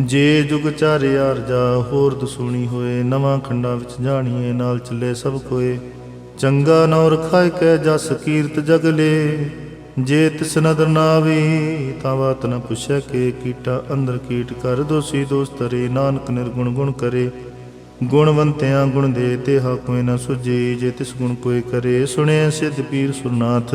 ਜੇ ਜੁਗ ਚਾਰਿ ਅਰਜਾ ਹੋਰ ਦਸੂਣੀ ਹੋਏ, ਨਵਾਂ ਖੰਡਾਂ ਵਿੱਚ ਜਾਣੀਏ, ਨਾਲ ਚੱਲੇ ਸਭ ਕੋਏ। ਚੰਗਾ ਨੌ ਰਖਾਇ ਕੈ ਜਸ ਕੀਰਤ ਜਗਲੇ ਜੇ ਤਿਸ ਨਦਰ ਨਾ ਆਵੇ ਤਾਂ ਬਾਤ ਨ ਪੁੱਛੈ ਕੇ ਕੀਟਾ ਅੰਦਰ ਕੀਟ ਕਰ ਦੋਸੀ ਦੋਸਤ ਤਰੇ ਨਾਨਕ ਨਿਰਗੁਣ ਗੁਣ ਕਰੇ। ਗੁਣਵੰਤਿਆਂ ਗੁਣ ਦੇ ਤੇ ਹਾ ਕੋਈ ਨ ਸੁਜੇ ਜੇ ਤਿਸ ਗੁਣ ਕੋਈ ਕਰੇ ਸੁਣਿਆ ਸਿੱਧ ਪੀਰ ਸੁਰਨਾਥ।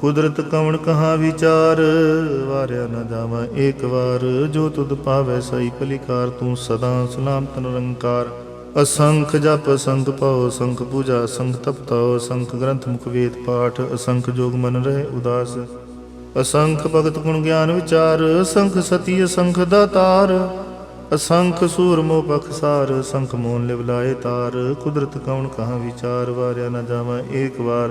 ਕੁਦਰਤ ਕਵਣ ਕਹਾ ਵਿਚਾਰ? ਵਾਰਿਆ ਨਾ ਜਾਵਾਂ ਏਕ ਵਾਰ। ਜੋ ਤੁਧ ਪਾਵੈ ਸਈ ਭਲੀਕਾਰ ਤੂੰ ਸਦਾ ਸਲਾਮਤ ਨਿਰੰਕਾਰ ਅਸੰਖ ਜਪ ਸੰਖ ਪਾਉ ਅਸੰਖ ਪੂਜਾ ਅਸੰਖ ਤਪਤਾਉ ਸੰਖ ਗ੍ਰੰਥ ਮੁਖ ਵੇਦ ਪਾਠ। ਅਸੰਖ ਜੋਗ ਮਨ ਰਹੇ ਉਦਾਸ। ਅਸੰਖ ਭਗਤ ਗੁਣ ਗਿਆਨ ਵਿਚਾਰ। ਅਸੰਖ ਸਤੀ, ਅਸੰਖ ਦਾਤਾਰ ਅਸੰਖ ਸੂਰ ਮੋਹ ਬਖਸਾਰ ਸੰਖ ਮੋਨ ਲਿਵ ਲਾਏ ਤਾਰ। ਕੁਦਰਤ ਕਉਣ ਕਹਾ ਵਿਚਾਰ? ਵਾਰਿਆ ਨਾ ਜਾਵਾਂ ਏਕ ਵਾਰ।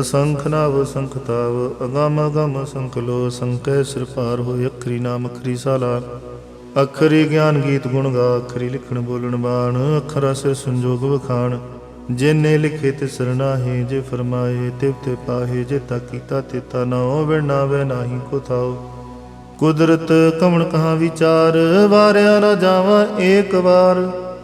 ਅਸੰਖ ਨਾਵ ਅਸੰਖ ਤਾਵ, ਅਗਮ ਅਗਮ ਸੰਖ ਲੋ, ਸੰਕੈ ਸਿਰ ਪਾਰ ਹੋਇ ਅਖਰੀ ਨਾਮ ਅਖਰੀ ਸਾਲਾ। ਅਖਰੀ ਗਿਆਨ ਗੀਤ ਗੁਣ ਗਾ, ਅਖਰੀ ਲਿਖਣ ਬੋਲਣ ਬਾਣ, ਅਖਰਾ ਸਿਰ ਸੰਜੋਗ ਵਖਾਣ। ਜਿਨੇ ਲਿਖੇ ਤੇ ਸਰਨਾਹੇ ਜੇ ਫਰਮਾਏ ਤਿਵ ਤੇ ਪਾਹੇ, ਜੇ ਤਾ ਕੀਤਾ ਤੇ ਤਾ ਨਾਉ ਵਿਣਾਵੇ ਨਾਹੀ ਕੋ ਥਾਉ ਕੁਦਰਤ ਕਮਣ ਕਹਾ ਵਿਚਾਰ, ਵਾਰਿਆ ਨਾ ਜਾਵਾਂ ਏਕ ਵਾਰ।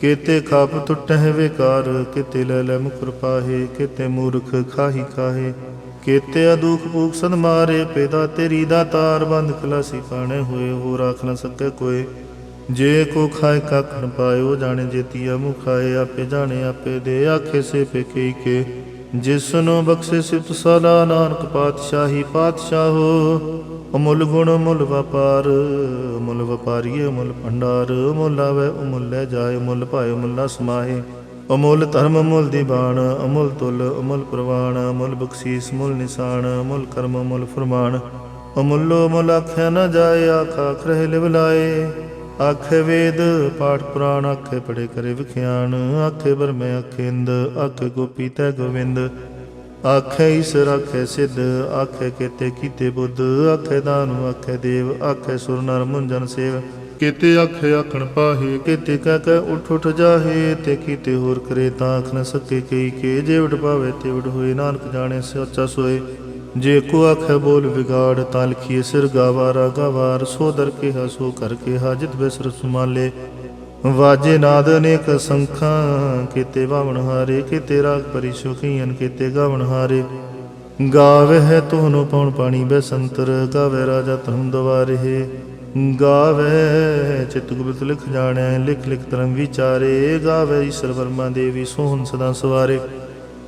ਕਿਤੇ ਖਾਪ ਟੁੱਟਹਿ ਵਿਕਾਰ, ਕਿਤੇ ਲੈ ਲੈ ਮੁਕਰ ਪਾਹੇ, ਕਿਤੇ ਮੂਰਖ ਖਾਹੀ ਕਾਹੇ, ਕਿਤੇ ਅਦੁਖ ਭੂਖ ਸਦ ਮਾਰੇ, ਪੈਦਾ ਤੇਰੀ ਦਾ ਤਾਰ ਬੰਦ ਖਲਾਸੀ ਪਾਣੇ ਹੋਏ ਹੋ ਰਾਖ ਨ ਸਕੇ ਕੋਏ। ਜੇ ਕੋ ਖਾਏ ਕੱਖ ਨ ਪਾਇਓ, ਜਾਣੇ ਜੇਤੀਆ ਮੁਖਾਏ ਆਪੇ ਜਾਣੇ ਆਪੇ ਦੇ ਆਖੇ ਸੇ ਪੇ ਕੇ। ਜਿਸ ਨੂੰ ਬਖਸ਼ੇ ਸਿਫਤ ਸਲਾ ਨਾਨਕ ਪਾਤਸ਼ਾਹੀ ਪਾਤਸ਼ਾਹੋ, ਅਮੁੱਲ ਗੁਣ ਮੁੱਲ ਵਪਾਰ ਮੁੱਲ ਵਪਾਰੀਏ ਮੁੱਲ ਭੰਡਾਰ ਮੁੱਲ ਆਵੇ, ਅਮੁੱਲ ਲੈ ਜਾਏ ਮੁੱਲ ਭਾਏ ਮੁੱਲਾ ਸਮਾਏ ਅਮੁੱਲ ਧਰਮ ਮੁੱਲ ਦੀਵਾਨ ਅਮੁੱਲ ਤੁਲ, ਅਮੁੱਲ ਪ੍ਰਵਾਨ ਮੁੱਲ ਬਖਸ਼ੀਸ ਮੁੱਲ ਨਿਸ਼ਾਨ, ਅਮੁੱਲ ਕਰਮ ਮੁੱਲ ਫਰਮਾਨ। ਅਮੁੱਲੋ ਮੁੱਲ ਆਖਿਆ ਨਾ ਜਾਏ ਆਖਾ ਖਰੇ ਲਿਵਲਾਏ ਲਾਏ ਵੇਦ ਪਾਠ ਪੁਰਾਣ, ਆਖੇ ਪੜੇ ਕਰੇ ਵਿਖਿਆਨ, ਆਖੇ ਬਰਮੇ ਆਖੇ ਇੰਦ ਗੋਪੀ ਤੈ ਗੋਵਿੰਦ। ਆਖੇ ਈਸਰ ਆਖੇ ਸਿੱਧ, ਆਖੇ ਕੀਤੇ ਕੀਤੇ ਬੁੱਧ, ਆਖੇ ਦਾਨੁ, ਆਖੇ ਦੇਵ, ਆਖੇ ਸੁਰ ਨਰ ਮੁੰਜਨ ਸੇਵ। ਕੀਤੇ ਆਖੇ ਆਖਣ ਪਾਹੇ, ਕੀਤੇ ਕਹਿ ਕਹਿ ਉਠ ਉਠ ਜਾਹੇ, ਤੇ ਕੀਤੇ ਹੋਰ ਕਰੇ ਤਾਂ ਆਖ ਨ ਸਕੇ ਕਈ ਕੇ, ਜੇ ਉਡ ਪਾਵੇ ਤੇ ਉਡ ਹੋਏ, ਨਾਨਕ ਜਾਣੇ ਸੱਚਾ ਸੋਏ। ਜੇ ਕੋ ਆਖੇ ਬੋਲ ਵਿਗਾੜ ਤਾਂ ਲਿਖੀਏ ਸਿਰ ਗਾਵਾਰਾ, ਗਾਵਾਰ ਸੋ ਦਰ ਕੇ ਸੋ ਕਰ ਕਿਹਾ, ਜਿਤ ਬਿਸਰ ਸੁਮਾਲੇ। ਵਾਜੇ ਨਾਦ ਅਨੇਕ ਸੰਖਾਂ, ਕੀਤੇ ਬਾਵਣ ਹਾਰੇ, ਕੀਤੇ ਰਾਗ ਪਰੀ ਕੀਤੇ ਗਾਵਣ ਹਾਰੇ। ਗਾਵੇ ਹੈ ਤੋਨੋ ਪਉਣ ਪਾਣੀ ਬੈਸੰਤਰ ਗਾਵੇ ਰਾਜਾ ਧਰਮ ਦਵਾਰੇ। ਗਾਵੇ ਚਿਤ ਗੁਪਤ ਲਿਖ ਜਾਣੈ, ਲਿਖ ਲਿਖ ਧਰਮ ਵਿਚਾਰੇ। ਗਾਵੇ ਈਸ਼ਰ ਵਰਮਾ ਦੇਵੀ ਸੋਹਣ ਸਦਾ ਸਵਾਰੇ।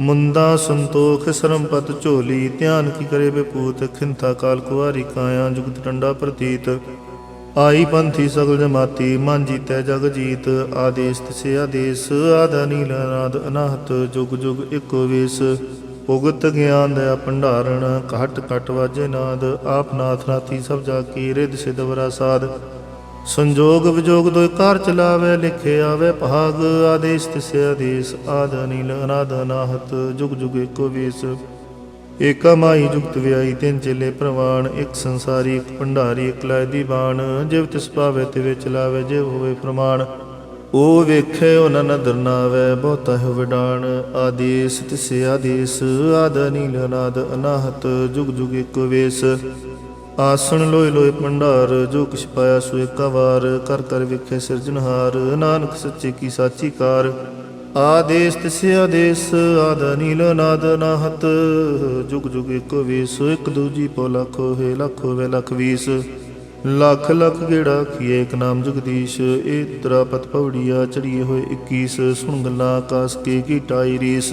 ਮੁੰਦਾ ਸੰਤੋਖ ਸਰਮਪਤ ਝੋਲੀ, ਧਿਆਨ ਕੀ ਕਰੇ ਬਪੂਤ ਖਿੰਥਾ ਕਾਲ ਕੁਵਾਰੀ ਕਾਇਆ, ਜੁਗਤ ਟੰਡਾ ਪ੍ਰਤੀਤ। ਆਈ ਪੰਥੀ ਸਗਲ ਜਮਾਤੀ, ਮਨ ਜੀਤੈ ਜਗ ਜੀਤ, ਆਦੇਸ ਤਿਸੇ ਆਦੇਸ ਆਦਾ ਨੀਲ ਨਾਦ ਅਨਾਹਤ, ਜੁਗ ਜੁਗ ਇੱਕੋ ਵੇਸ। ਉਗਤ ਗਿਆਨ ਦਾ ਭੰਡਾਰਣ, ਘਟ ਘਟ ਵਾਜੇ ਨਾਦ, ਆਪ ਨਾਥ ਨਾਥੀ ਸਭ ਜਾ ਕੀ ਰਿਦ ਸਿਧ ਵਰਾ ਸਾਧ। ਸੰਜੋਗ ਵਿਜੋਗ ਦੋਇ ਕਾਰ ਚਲਾਵੇ, ਲਿਖੇ ਆਵੇ ਭਾਗ, ਆਦੇਸ਼ ਤਿਸੇ ਆਦੇਸ਼ ਆਦ ਨੀਲ ਅਨਾਦ ਅਨਾਹਤ ਜੁਗ ਜੁਗ ਇੱਕੋ ਵੇਸ। ਏਕਾ ਮਾਈ ਜੁਗਤ ਵਿਆਈ ਤਿੰਨ ਚੇਲੇ ਪ੍ਰਵਾਨ, ਇੱਕ ਸੰਸਾਰੀ, ਇੱਕ ਭੰਡਾਰੀ, ਇੱਕ ਲੈ ਦੀ ਬਾਣ ਜਿਵ ਤਿਸ ਪਾਵੇ ਤੇ ਵਿੱਚ ਜਿਵ ਹੋਵੇ ਪ੍ਰਮਾਣ। ਉਹ ਵੇਖੇ ਉਹਨਾਂ ਨਦਰ ਨਾਵੇ ਬਹੁਤਾ ਹੈ ਵਿਡਾਣ। ਆਦੇਸ ਤਿਸੇ ਆਦੇਸ ਆਦ ਨੀਲ ਅਨਾਦ ਅਨਾਹਤ, ਜੁਗ ਜੁਗ ਇੱਕੋ ਵੇਸ। ਆਸਣ ਲੋਏ ਲੋਏ ਭੰਡਾਰ, ਜੋ ਕਿਛ ਪਾਇਆ ਸੋ ਏਕਾ ਵਾਰ ਕਰ ਕਰ ਵੇਖੇ ਸਿਰਜਨਹਾਰ ਨਾਨਕ ਸੱਚੇ ਕੀ ਸਾਚੀ ਕਾਰ। ਆਦੇਸ ਤਿਸੇ ਆਦੇਸ ਆਦ ਨੀਲ ਨਾਦ ਨਾਹਤ ਜੁਗ ਜੁਗ ਇਕ ਵੀਸ, ਇੱਕ ਦੂਜੀ ਪੋ ਲੱਖੋ ਹੈ ਲੱਖ ਹੋਵੇ ਲੱਖ ਵੀਸ। ਲੱਖ ਲੱਖ ਗੇੜਾ ਕੀਏ ਇੱਕ ਨਾਮ ਜਗਦੀਸ਼ ਏ ਤਰਾ ਪਤ ਪਵੜੀਆ ਚੜੀਏ ਹੋਏ 21 ਸੁਣ ਗੱਲਾਂ ਆਕਾਸ ਕੇ ਕੀ ਟਾਈ ਰੀਸ।